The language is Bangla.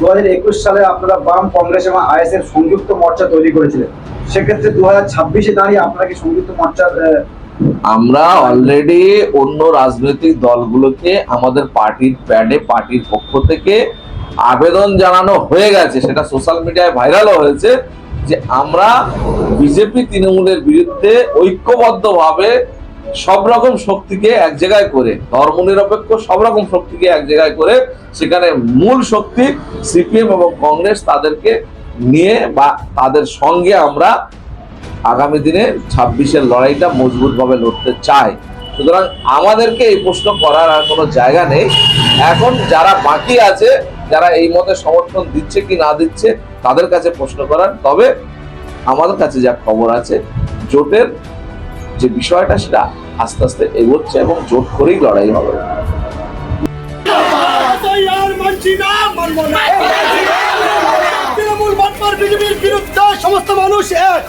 দু একুশ সালে আপনারা বাম কংগ্রেস এবং আইএস এর সংযুক্ত মোর্চা তৈরি করেছিলেন। সেক্ষেত্রে দু হাজার ছাব্বিশে দাঁড়িয়ে আপনারা কি সংযুক্ত মোর্চার আমরা অলরেডি অন্য রাজনৈতিক দলগুলোকে আমাদের পার্টির প্যাডে, পার্টির পক্ষ থেকে আবেদন জানানো হয়ে গেছে। সেটা সোশ্যাল মিডিয়ায় ভাইরালও হয়েছে যে আমরা বিজেপি, তৃণমূলের বিরুদ্ধে ঐক্যবদ্ধভাবে সব রকম শক্তিকে এক জায়গায় করে, ধর্মনিরপেক্ষ সব রকম শক্তিকে এক জায়গায় করে সেখানে মূল শক্তি সিপিএম এবং কংগ্রেস তাদেরকে নিয়ে বা তাদের সঙ্গে আমরা আগামী দিনে ছাব্বিশের লড়াইটা মজবুতভাবে লড়তে চাই। সুতরাং আমাদেরকে এই প্রশ্ন করার আর কোনো জায়গা নেই। এখন যারা বাকি আছে, যারা এই মতে সমর্থন দিচ্ছে কি না দিচ্ছে, তাদের কাছে প্রশ্ন করার। তবে আমাদের কাছে যা খবর আছে, জোটের যে বিষয়টা সেটা আস্তে আস্তে এগোচ্ছে এবং জোর করেই লড়াই হবে। তৃণমূল বিরুদ্ধে সমস্ত মানুষ এক